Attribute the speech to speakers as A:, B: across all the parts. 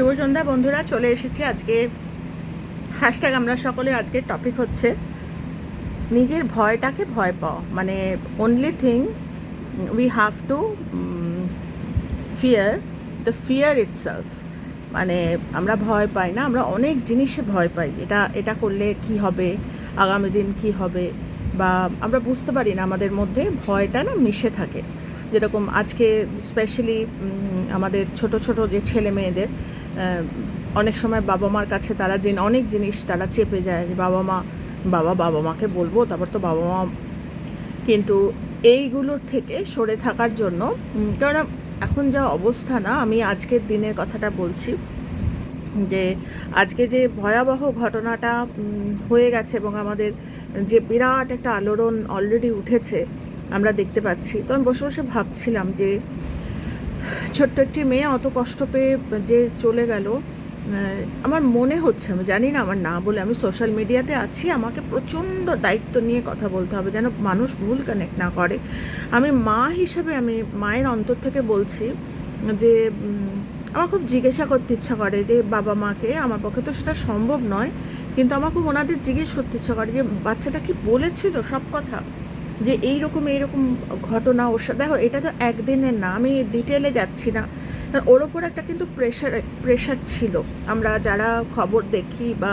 A: শুভ সন্ধ্যা বন্ধুরা, চলে এসেছি আজকে। হ্যাশট্যাগ আমরা সকলে আজকের টপিক হচ্ছে নিজের ভয়টাকে ভয় পাওয়া মানে only thing we have to fear the fear itself মানে আমরা ভয় পাই না, আমরা অনেক জিনিসে ভয় পাই। এটা এটা করলে কি হবে? আগামী দিন কি হবে? বা আমরা বুঝতে পারি না, আমাদের মধ্যে ভয়টা না মিশে থাকে। যেরকম আজকে স্পেশালি আমাদের ছোট ছোট যে ছেলে মেয়েদের অনেক সময় বাবা মার কাছে তারা যে অনেক জিনিস তারা চেপে যায় যে বাবা মা, বাবা বাবা মাকে বলব, তারপর তো বাবা মা কিন্তু এইগুলোর থেকে সরে থাকার জন্য কেননা এখন যা অবস্থা না, আমি আজকের দিনের কথাটা বলছি যে আজকে যে ভয়াবহ ঘটনাটা হয়ে গেছে এবং আমাদের যে বিরাট একটা আলোড়ন অলরেডি উঠেছে, আমরা দেখতে পাচ্ছি। তো আমি বসে বসে ভাবছিলাম যে ছোট্ট একটি মেয়ে, অত কষ্ট পেয়ে যে চলে গেল আমার মনে হচ্ছে, আমি জানি না আমার না বলে আমি সোশ্যাল মিডিয়াতে আছি, আমাকে প্রচণ্ড দায়িত্ব নিয়ে কথা বলতে হবে, যেন মানুষ ভুল কানেক্ট না করে। আমি মা হিসেবে, আমি মায়ের অন্তর থেকে বলছি যে আমার খুব জিজ্ঞাসা করতে ইচ্ছা করে যে, বাবা মাকে, আমার পক্ষে তো সেটা সম্ভব নয়, কিন্তু আমার খুব ওনাদের জিজ্ঞেস করতে ইচ্ছা করে যে, বাচ্চাটা কি বলেছিল সব কথা? যে এইরকম এইরকম ঘটনা ওর সাথে দেখো এটা তো একদিনের না, আমি ডিটেলে যাচ্ছি না। ওর ওপর একটা কিন্তু প্রেশার প্রেশার ছিল। আমরা যারা খবর দেখি বা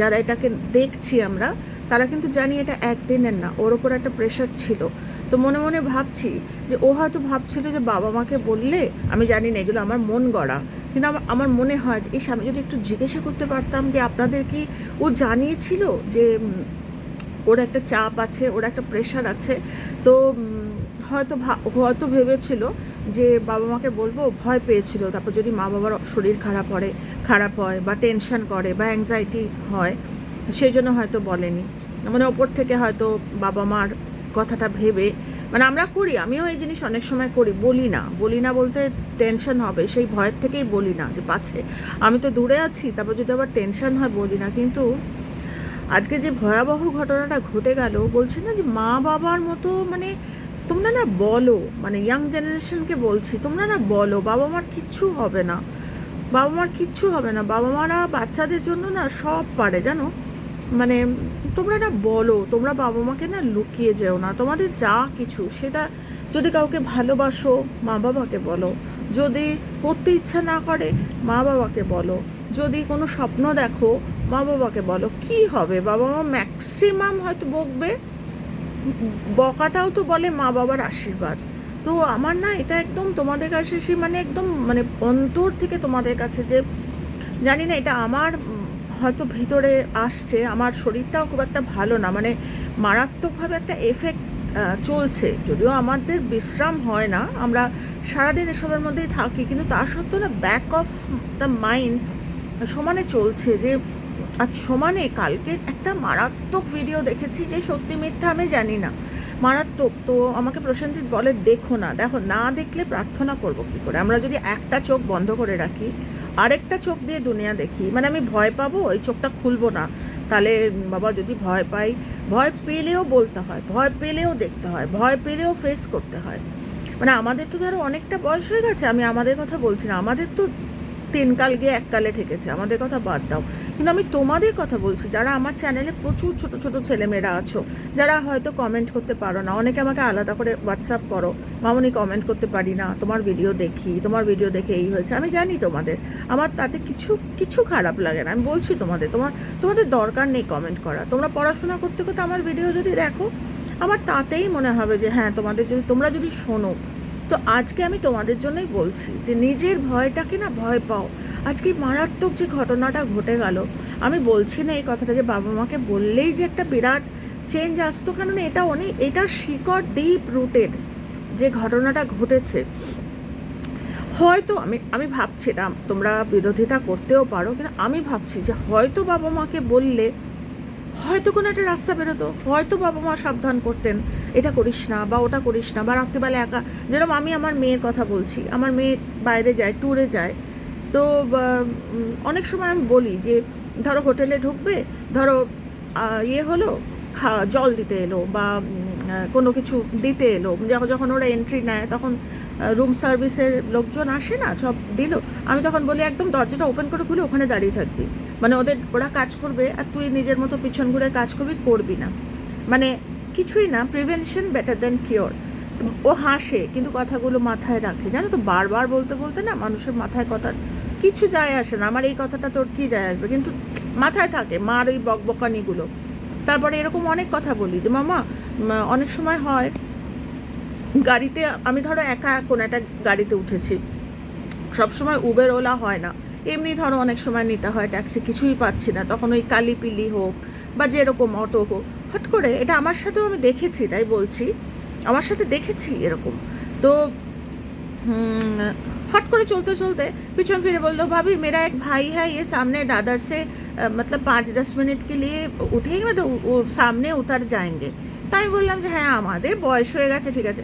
A: যারা এটাকে দেখছি আমরা, তারা কিন্তু জানি এটা একদিনের না, ওর ওপর একটা প্রেশার ছিল। তো মনে মনে ভাবছি যে ও হয়তো ভাবছিল যে বাবা মাকে বললে, আমি জানি না, এগুলো আমার মন গড়া। কিন্তু আমার আমার মনে হয় যে, ইস, আমি যদি একটু জিজ্ঞাসা করতে পারতাম যে আপনাদের কি ও জানিয়েছিল যে ওর একটা চাপ আছে, ওর একটা প্রেশার আছে। তো হয়তো হয়তো ভেবেছিল যে বাবা মাকে বলব, ভয় পেয়েছিল। তারপর যদি মা বাবার শরীর খারাপ হয় খারাপ হয় বা টেনশন করে বা অ্যাংজাইটি হয়, সেই জন্য হয়তো বলেনি। মানে ওপর থেকে হয়তো বাবা মার কথাটা ভেবে মানে আমরা করি, আমিও এই জিনিস অনেক সময় করি, বলি না। বলি না বলতে টেনশন হবে, সেই ভয়ের থেকেই বলি না যে পাচ্ছে আমি তো দূরে আছি, তারপর যদি আবার টেনশন হয়, বলি না। কিন্তু আজকে যে ভয়াবহ ঘটনাটা ঘটে গেল, বলছি না যে মা বাবার মতো মানে তোমরা না বলো মানে ইয়াং জেনারেশনকে বলছি, তোমরা না বলো, বাবা মার কিচ্ছু হবে না। বাবা মার কিচ্ছু হবে না। বাবা মারা বাচ্চাদের জন্য না সব পারে, জানো? মানে তোমরা না বলো, তোমরা বাবা মাকে না লুকিয়ে যেও না। তোমাদের যা কিছু, সেটা যদি কাউকে ভালোবাসো, মা বাবাকে বলো। যদি পড়তে ইচ্ছা না করে, মা বাবাকে বলো। যদি কোনো স্বপ্ন দেখো মা বাবাকে বলো, কি হবে? বাবা মা ম্যাক্সিমাম হয়তো বকবে। বকাটাও তো বলে মা বাবার আশীর্বাদ। তো আমার না এটা একদম তোমাদের কাছে সে মানে একদম মানে অন্তর থেকে তোমাদের কাছে যে, জানি না, এটা আমার হয়তো ভিতরে আসছে, আমার শরীরটাও খুব একটা ভালো না মানে মারাত্মকভাবে একটা এফেক্ট চলছে। যদিও আমাদের বিশ্রাম হয় না, আমরা সারাদিন এসবের মধ্যেই থাকি, কিন্তু তা সত্ত্বেও না ব্যাক অফ দ্য মাইন্ড সমানে চলছে যে আজ সমানে কালকে একটা মারাত্মক ভিডিও দেখেছি যে সত্যি মিথ্যা আমি জানি না। মারাত্মক। তো আমাকে প্রশান্তিত বলে, দেখো না দেখো, না দেখলে প্রার্থনা করব কি করে? আমরা যদি একটা চোখ বন্ধ করে রাখি, আরেকটা চোখ দিয়ে দুনিয়া দেখি মানে আমি ভয় পাবো ওই চোখটা খুলবো না। তাহলে বাবা, যদি ভয় পাই, ভয় পেলেও বলতে হয়, ভয় পেলেও দেখতে হয়, ভয় পেলেও ফেস করতে হয়। মানে আমাদের তো ধরো অনেকটা বয়স হয়ে গেছে, আমি আমাদের কথা বলছি না, আমাদের তো তিন কাল গিয়ে এক কালে ঠেকেছে, আমাদের কথা বাদ দাও। কিন্তু আমি তোমাদের কথা বলছি, যারা আমার চ্যানেলে প্রচুর ছোট ছোট ছেলেমেয়েরা আছো, যারা হয়তো কমেন্ট করতে পারো না, অনেকে আমাকে আলাদা করে হোয়াটসঅ্যাপ করো, মামনি কমেন্ট করতে পারি না, তোমার ভিডিও দেখি, তোমার ভিডিও দেখে এই হয়েছে। আমি জানি তোমাদের, আমার তাতে কিছু কিছু খারাপ লাগে না, আমি বলছি তোমাদের, তোমার, তোমাদের দরকার নেই কমেন্ট করা। তোমরা পড়াশোনা করতে করতে আমার ভিডিও যদি দেখো, আমার তাতেই মনে হবে যে হ্যাঁ তোমাদের যদি, তোমরা যদি শোনো তো আজকে আমি তোমাদের জন্যই বলছি যে নিজের ভয়টাকে না ভয় পাও। আজকে মারাত্মক যে ঘটনাটা ঘটে গেল, আমি বলছি না এই কথাটা যে বাবা মাকে বললেই যে একটা বিরাট চেঞ্জ আসতো কারণ এটা অনেক এটা শিকড় ডিপ রুটেড যে ঘটনাটা ঘটেছে। হয়তো আমি আমি ভাবছি এটা তোমরা বিরোধিতা করতেও পারো, কিন্তু আমি ভাবছি যে হয়তো বাবা মাকে বললে হয়তো কোনো একটা রাস্তা বেরোতো। হয়তো বাবা মা সাবধান করতেন, এটা করিস না বা ওটা করিস না বা রাত্রিবেলা একা। যেরকম আমি আমার মেয়ের কথা বলছি, আমার মেয়ে বাইরে যায় ট্যুরে যায়। তো অনেক সময় আমি বলি যে, ধরো হোটেলে ঢুকবে, ধরো ইয়ে হলো, খা, জল দিতে এলো বা কোনো কিছু দিতে এলো। যখন যখন ওরা এন্ট্রি নেয়, তখন রুম সার্ভিসের লোকজন আসে না, সব দিল। আমি তখন বলি, একদম দরজাটা ওপেন করে খুলে ওখানে দাঁড়িয়ে থাকবি। মানে ওদের, ওরা কাজ করবে আর তুই নিজের মতো পিছন ঘুরে কাজ করবি করবি না। মানে কিছুই না প্রিভেনশন বেটার দেন কিওর ও হাসে, কিন্তু কথাগুলো মাথায় রাখে। জানো তো, বারবার বলতে বলতে না মানুষের মাথায় কথা, কিছু যায় আসে না। আমার এই কথাটা তোর কি যায় আসবে? কিন্তু মাথায় থাকে, মার ওই বকবকানিগুলো। তারপরে এরকম অনেক কথা বলি যে, মামা অনেক সময় হয়, গাড়িতে, আমি ধরো একা কোনো একটা গাড়িতে উঠেছি। সবসময় উবের ওলা হয় না। এমনি ধরো অনেক সময় নিতে হয় ট্যাক্সি কিছুই পাচ্ছি না তখন ওই কালিপিলি হোক বা যেরকম অটো হোক হট করে এটা আমার সাথেও আমি দেখেছি তাই বলছি আমার সাথে দেখেছি এরকম তো হুম, हट করে চলতে চলতে পিছন ফিরে বললো भाभी मेरा एक भाई है ये सामने दादर से अ, मतलब पाँच दस मिनट के लिए उठेंगे तो वो सामने उतर जाएंगे তাই আমি বললাম যে হ্যাঁ আমাদের বয়স হয়ে গেছে ঠিক আছে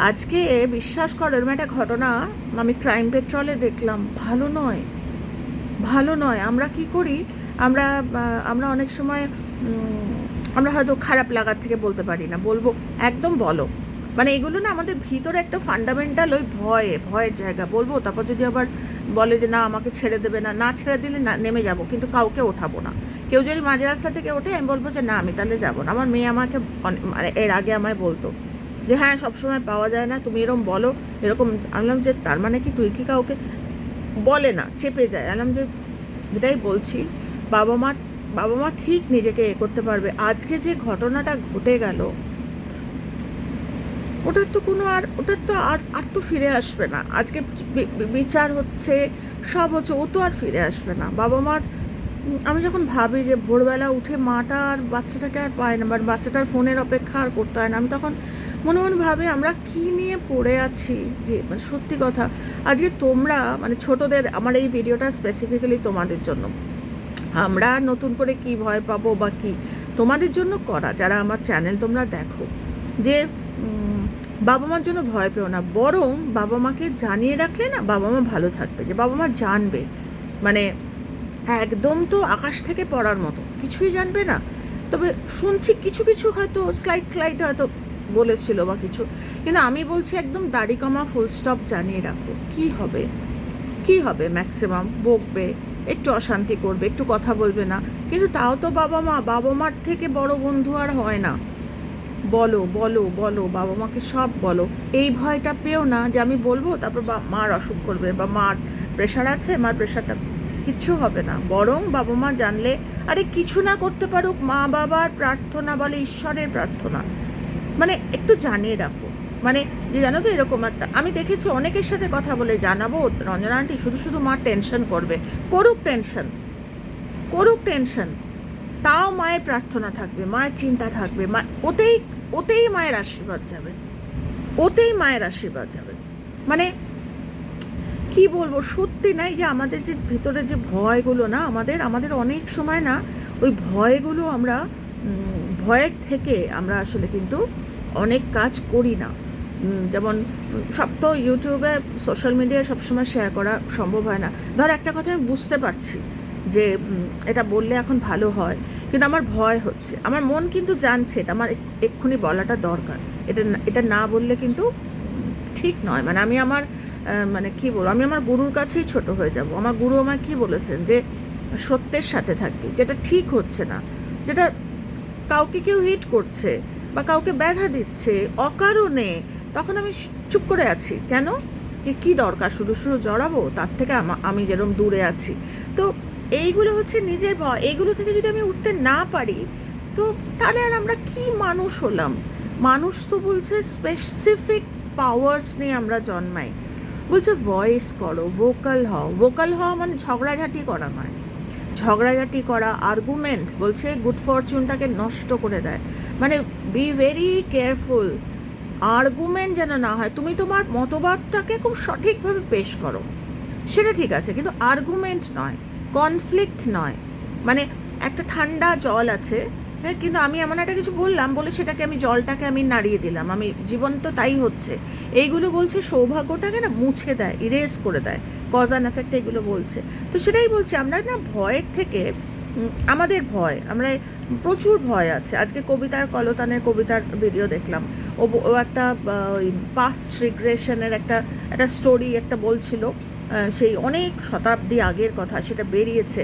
A: আজকে বিশ্বাস করো এরকম একটা ঘটনা আমি ক্রাইম পেট্রোলে দেখলাম ভালো নয় ভালো নয়। আমরা কি করি? আমরা আমরা অনেক সময় আমরা হয়তো খারাপ লাগার থেকে বলতে পারি না। বলব, একদম বলো। মানে এগুলো না আমাদের ভিতরে একটা ফান্ডামেন্টাল ওই ভয়ে, ভয়ের জায়গা। বলব, তারপর যদি আবার বলে যে, না, আমাকে ছেড়ে দেবে না। না ছেড়ে দিলে না, নেমে যাব, কিন্তু কাউকে ওঠাবো না। কেউ যদি মাঝে রাস্তা থেকে ওঠে, আমি বলব যে, না, আমি তাহলে যাব না। আমার মেয়ে আমাকে মানে এর আগে আমায় বলতো যে হ্যাঁ সবসময় পাওয়া যায় না, তুমি এরকম বলো। এরকম আমি যে, তার মানে কি? তুই কি কাউকে বলে না, চেপে যায়। আলাম যে, এটাই বলছি, বাবা মা বাবা মা ঠিক নিজেকে এ করতে পারবে। আজকে যে ঘটনাটা ঘটে গেল, ওটার তো কোনো আর, ওটার তো আর আর তো ফিরে আসবে না। আজকে বিচার হচ্ছে, সব হচ্ছে, ও তো আর ফিরে আসবে না। বাবা মার, আমি যখন ভাবি যে ভোরবেলা উঠে মাটা আর বাচ্চাটাকে আর পায় না বা বাচ্চাটার ফোনের অপেক্ষা আর করতে হয় না, আমি তখন মনে মনে ভাবে আমরা কি নিয়ে পড়ে আছি? যে মানে সত্যি কথা, আজকে তোমরা মানে ছোটদের, আমার এই ভিডিওটা স্পেসিফিক্যালি তোমাদের জন্য। আমরা নতুন করে কি ভয় পাবো বা কি? তোমাদের জন্য করা, যারা আমার চ্যানেল তোমরা দেখো, যে বাবা মার জন্য ভয় পেও না, বরং বাবা মাকে জানিয়ে রাখলে না বাবা মা ভালো থাকবে, যে বাবা মা জানবে। মানে একদম তো আকাশ থেকে পড়ার মতো, কিছুই জানবে না। তবে শুনছি কিছু কিছু হয়তো স্লাইড স্লাইড হয়তো বলেছিল বা কিছু। কিন্তু আমি বলছি একদম দাড়ি কমা ফুল স্টপ জানিয়ে রাখো। কি হবে? কি হবে? ম্যাক্সিমাম বকবে, একটু অশান্তি করবে, একটু কথা বলবে না। কিন্তু তাও তো বাবা মা, বাবা মার থেকে বড় বন্ধু আর হয় না। বলো বলো বলো, বাবা মাকে সব বলো। এই ভয়টা পেও না যে আমি বলব, তারপর বা, মার অসুখ করবে বা মার প্রেশার আছে, মার প্রেশারটা কিচ্ছু হবে না। বরং বাবা মা জানলে, আরে, কিছু না করতে পারুক মা বাবার প্রার্থনা বলে, ঈশ্বরের প্রার্থনা। মানে একটু জানিয়ে রাখো। মানে যে জানো তো এরকম একটা, আমি দেখেছি অনেকের সাথে কথা বলে জানাব, রঞ্জনা আন্টি শুধু শুধু মা টেনশন করবে। করুক টেনশন করুক টেনশন তাও মায়ের প্রার্থনা থাকবে, মায়ের চিন্তা থাকবে, মা, ওতেই ওতেই মায়ের আশীর্বাদ যাবে। ওতেই মায়ের আশীর্বাদ যাবে। মানে কি বলব, সত্যি নাই যে আমাদের যে ভিতরে যে ভয়গুলো না, আমাদের আমাদের অনেক সময় না, ওই ভয়গুলো আমরা ভয়ের থেকে আমরা আসলে কিন্তু অনেক কাজ করি না। যেমন সব তো ইউটিউবে, সোশ্যাল মিডিয়ায় সবসময় শেয়ার করা সম্ভব হয় না। ধর, একটা কথা আমি বুঝতে পারছি যে এটা বললে এখন ভালো হয়, কিন্তু আমার ভয় হচ্ছে। আমার মন কিন্তু জানছে এটা, আমার এক- এক্ষুনি বলাটা দরকার। এটা এটা না বললে কিন্তু ঠিক নয়। মানে আমি আমার মানে কি বলব, আমি আমার গুরুর কাছেই ছোট হয়ে যাব। আমার গুরু আমায় কি বলেছেন? যে, সত্যের সাথে থাকবি, যেটা ঠিক হচ্ছে না, যেটা কাউকে কেউ হিট করছে বা কাউকে ব্যথা দিচ্ছে অকারণে, তখন আমি চুপ করে আছি। কেন? যে কী দরকার? শুধু শুধু জড়াবো? তার থেকে আমা- আমি যেরকম দূরে আছি। তো এইগুলো হচ্ছে নিজের ভয়। এইগুলো থেকে যদি আমি উঠতে না পারি, তো তাহলে আর আমরা কি মানুষ হলাম? মানুষ তো বলছে স্পেসিফিক পাওয়ার্স নিয়ে আমরা জন্মাই। বলছে ভয়েস করো ভোকাল হও। ভোকাল হওয়া মানে ঝগড়াঝাটি করা নয়। ঝগড়াঝাটি করা আর্গুমেন্ট বলছে গুড ফরচুনটাকে নষ্ট করে দেয়। মানে বি ভেরি কেয়ারফুল আর্গুমেন্ট যেন না হয়, তুমি তোমার মতবাদটাকে খুব সঠিকভাবে পেশ করো। সেটা ঠিক আছে, কিন্তু আর্গুমেন্ট নয় কনফ্লিক্ট নয়। মানে একটা ঠান্ডা জল আছে হ্যাঁ কিন্তু আমি এমন একটা কিছু বললাম, বলে সেটাকে আমি, জলটাকে আমি নাড়িয়ে দিলাম। আমি, জীবন তো তাই হচ্ছে। এইগুলো বলছে সৌভাগ্যটাকে না মুছে দেয় ইরেজ করে দেয়। কজ অ্যান্ড এফেক্ট এগুলো বলছে। তো সেটাই বলছি, আমরা না ভয়ের থেকে আমাদের ভয়, আমরা প্রচুর ভয় আছে। আজকে কবিতার কলতানের কবিতার ভিডিও দেখলাম। ও ও একটা ওই পাস্ট রিগ্রেশনের একটা একটা স্টোরি একটা বলছিল সেই অনেক শতাব্দী আগের কথা, সেটা বেরিয়েছে।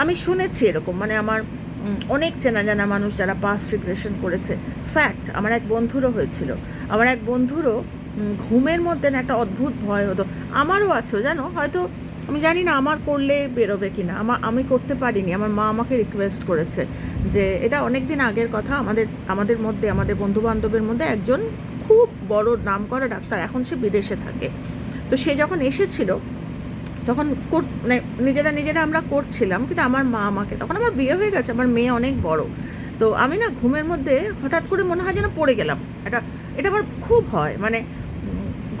A: আমি শুনেছি এরকম মানে আমার অনেক চেনা জানা মানুষ যারা পাস্ট রিগ্রেশন করেছে। ফ্যাক্ট আমার এক বন্ধুরও হয়েছিল। আমার এক বন্ধুরও ঘুমের মধ্যে না একটা অদ্ভুত ভয় হতো। আমারও আছে, জানো? হয়তো আমি জানি না আমার করলে বেরোবে কি না আমার আমি করতে পারিনি। আমার মা আমাকে রিকোয়েস্ট করেছে যে, এটা অনেক দিন আগের কথা। আমাদের আমাদের মধ্যে, আমাদের বন্ধু বান্ধবের মধ্যে একজন খুব বড় নাম করা ডাক্তার এখন সে বিদেশে থাকে। তো সে যখন এসেছিল, তখন মানে নিজেরা নিজেরা আমরা করছিলাম, কিন্তু আমার মা আমাকে, তখন আমার বিয়ে হয়ে গেছে, আমার মেয়ে অনেক বড়। তো আমি না ঘুমের মধ্যে হঠাৎ করে মনে হয় যেন পড়ে গেলাম। এটা এটা আমার খুব হয় মানে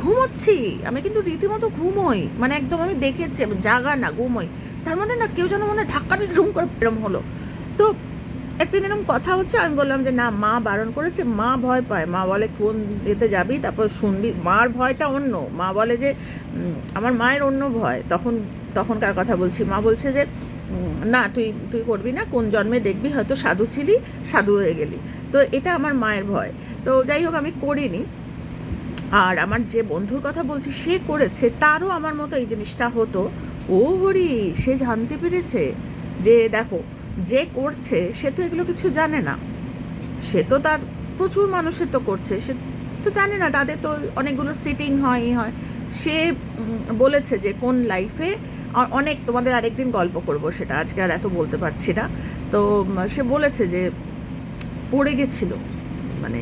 A: ঘুমোচ্ছি। আমি কিন্তু রীতিমতো ঘুমোই। মানে একদম আমি দেখেছি, আমি জাগা না, ঘুমোই। তার মানে না কেউ যেন মানে ধাক্কা দিয়ে ঢুম করে এরম হলো। তো একদিন এরকম কথা হচ্ছে, আমি বললাম যে, না, মা বারণ করেছে, মা ভয় পায়। মা বলে কোন এতে যাবি? তারপর শুনবি, মার ভয়টা অন্য। মা বলে যে আমার মায়ের অন্য ভয়। তখন তখনকার কথা বলছি? মা বলছে যে না, তুই তুই করবি না। কোন জন্মে দেখবি হয়তো সাধু ছিলি, সাধু হয়ে গেলি। তো এটা আমার মায়ের ভয়। তো যাই হোক, আমি করিনি। আর আমার যে বন্ধুর কথা বলছি, সে করেছে, তারও আমার মতো এই জিনিসটা হতো। ও হরি, সে জানতে পেরেছে যে দেখো, যে করছে, সে তো এগুলো কিছু জানে না। সে তো তার, প্রচুর মানুষের তো করছে, সে তো জানে না, তাদের তো অনেকগুলো সিটিং হয়, ই হয়। সে বলেছে যে কোন লাইফে অনেক, তোমাদের আরেকদিন গল্প করব সেটা, আজকে আর এত বলতে পারছি না। তো সে বলেছে যে, পড়ে গেছিল। মানে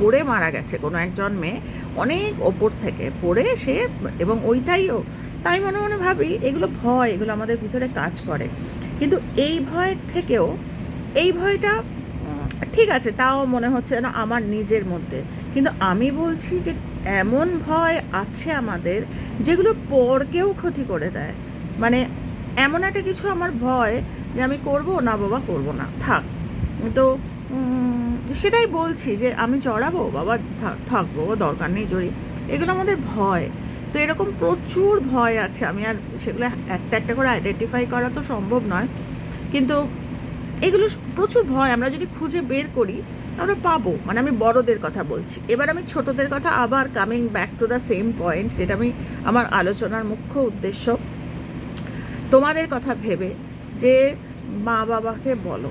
A: পড়ে মারা গেছে কোনো এক জন্মে অনেক ওপর থেকে পড়ে সে এবং ওইটাইও। তাই মনে মনে ভাবি, এগুলো ভয়, এগুলো আমাদের ভিতরে কাজ করে। কিন্তু এই ভয়ের থেকেও, এই ভয়টা ঠিক আছে, তাও মনে হচ্ছে না আমার নিজের মধ্যে। কিন্তু আমি বলছি যে এমন ভয় আছে আমাদের, যেগুলো পরকেও ক্ষতি করে দেয়। মানে এমন একটা কিছু আমার ভয় যে আমি করব? না বাবা, করব না। থাক। তো সেটাই বলছি যে আমি চড়াবো, বাবা থাক- থাকব দরকার নেই জড়ি এগুলো আমাদের ভয়। তো এরকম প্রচুর ভয় আছে। আমি আর সেগুলো একটা একটা করে আইডেন্টিফাই করা তো সম্ভব নয়। কিন্তু এগুলো প্রচুর ভয়। আমরা যদি খুঁজে বের করি, আমরা পাবো। মানে আমি বড়দের কথা বলছি। এবার আমি ছোটদের কথা আবার coming back to the same point যেটা আমি আমার আলোচনার মুখ্য উদ্দেশ্য। তোমাদের কথা ভেবে যে মা বাবাকে বলো।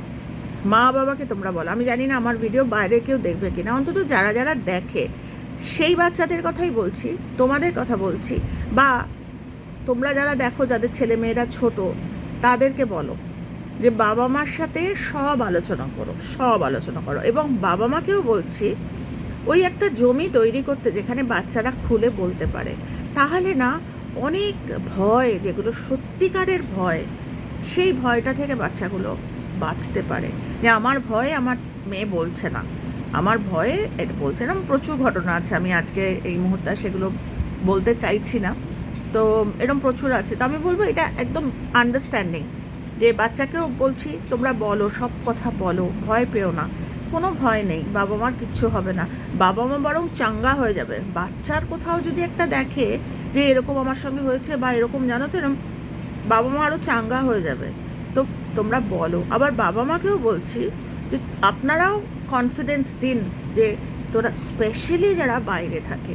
A: মা বাবাকে তোমরা বলো। আমি জানি না আমার ভিডিও বাইরে কেউ দেখবে কিনা। অন্তত যারা যারা দেখে, সেই বাচ্চাদের কথাই বলছি, তোমাদের কথা বলছি। বা তোমরা যারা দেখো, যাদের ছেলে মেয়েরা ছোট, তাদেরকে বলো যে বাবা মার সাথে সব আলোচনা করো, সব আলোচনা করো। এবং বাবা মাকেও বলছি, ওই একটা জমি তৈরি করতে যেখানে বাচ্চারা খুলে বলতে পারে, তাহলে না অনেক ভয়, যেগুলো সত্যিকারের ভয়, সেই ভয়টা থেকে বাচ্চাগুলো বাঁচতে পারে। যে আমার ভয় আমার মেয়ে বলছে না। আমার ভয়ে এটা বলছে না, প্রচুর ঘটনা আছে। আমি আজকে এই মুহূর্তে সেগুলো বলতে চাইছি না। তো এরকম প্রচুর আছে। তো আমি বলব এটা একদম আন্ডারস্ট্যান্ডিং যে বাচ্চাকেও বলছি, তোমরা বলো, সব কথা বলো, ভয় পেও না। কোনো ভয় নেই, বাবা মার কিচ্ছু হবে না। বাবা মা বরং চাঙ্গা হয়ে যাবে। বাচ্চার কোথাও যদি একটা দেখে যে এরকম আমার সঙ্গে হয়েছে বা এরকম জানো তো এরকম বাবা মা আরও চাঙ্গা হয়ে যাবে। তো তোমরা বলো। আবার বাবা মাকেও বলছি যে, আপনারাও কনফিডেন্স দিন যে, তোরা স্পেশালি যারা বাইরে থাকে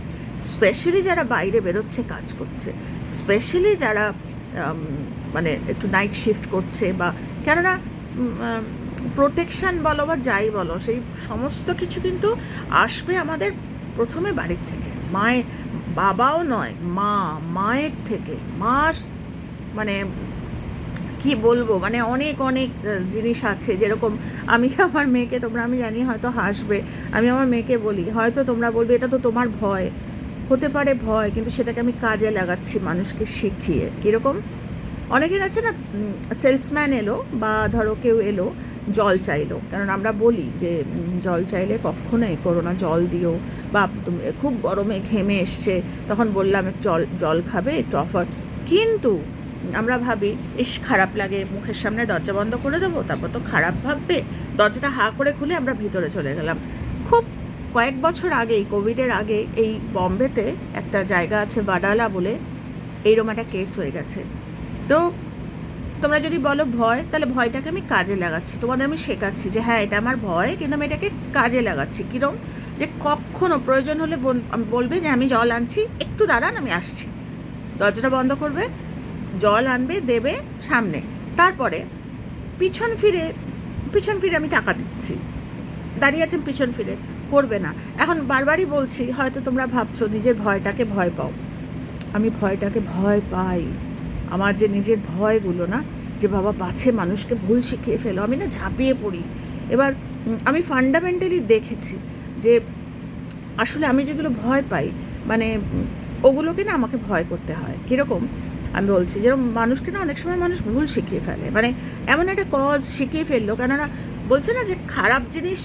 A: স্পেশালি যারা বাইরে বেরোচ্ছে, কাজ করছে স্পেশালি যারা মানে একটু নাইট শিফট করছে বা কেননা প্রোটেকশান বলো বা যাই বলো, সেই সমস্ত কিছু কিন্তু আসবে আমাদের প্রথমে বাড়ির থেকে। মায়ের, বাবাও নয়, মা, মায়ের থেকে। মা মানে কি বলব? মানে অনেক অনেক জিনিস আছে। যেরকম আমি আমার মেয়েকে, তোমরা আমি জানি হয়তো হাসবে। আমি আমার মেয়েকে বলি, হয়তো তোমরা বলবে, এটা তো তোমার ভয়। হতে পারে ভয়, কিন্তু সেটাকে আমি কাজে লাগাচ্ছি মানুষকে শিখিয়ে। কীরকম? অনেকের আছে না সেলসম্যান এলো বা ধরো কেউ এলো, জল চাইলো। কারণ আমরা বলি যে জল চাইলে কখনোই করো না জল দিও বা তুমি, খুব গরমে ঘেমে এসছে, তখন বললাম, জল জল খাবে, একটু অফার কিন্তু আমরা ভাবি, ইস, খারাপ লাগে, মুখের সামনে দরজা বন্ধ করে দেবো, তারপর তো খারাপ ভাববে। দরজাটা হা করে খুলে আমরা ভিতরে চলে গেলাম। খুব কয়েক বছর আগেই, কোভিডের আগে এই বম্বেতে একটা জায়গা আছে বাডালা বলে, এইরকম একটা কেস হয়ে গেছে। তো তোমরা যদি বলো ভয়, তাহলে ভয়টাকে আমি কাজে লাগাচ্ছি। তোমাদের আমি শেখাচ্ছি যে হ্যাঁ এটা আমার ভয়, কিন্তু আমি এটাকে কাজে লাগাচ্ছি। কীরকম যে কখনো প্রয়োজন হলে বল- বলবে যে, আমি জল আনছি, একটু দাঁড়ান, আমি আসছি। দরজাটা বন্ধ করবে জল আনবে, দেবে সামনে। তারপরে পিছন ফিরে পিছন ফিরে আমি টাকা দিচ্ছি। দাঁড়িয়ে আছেন পিছন ফিরে, করবে না। এখন বারবারই বলছি, হয়তো তোমরা ভাবছ, নিজের ভয়টাকে ভয় পাও। আমি ভয়টাকে ভয় পাই। আমার যে নিজের ভয়গুলো না, যে বাবা পাছে মানুষকে ভুল শিখিয়ে ফেলো, আমি না ঝাঁপিয়ে পড়ি। এবার আমি ফান্ডামেন্টালি দেখেছি যে আসলে আমি যেগুলো ভয় পাই মানে ওগুলোকে না আমাকে ভয় করতে হয়। কীরকম? আমি বলছি, যেরকম মানুষকে না অনেক সময় মানুষ ভুল শিখিয়ে ফেলে। মানে এমন একটা কজ শিখিয়ে ফেলল, কেননা বলছে না যে খারাপ জিনিস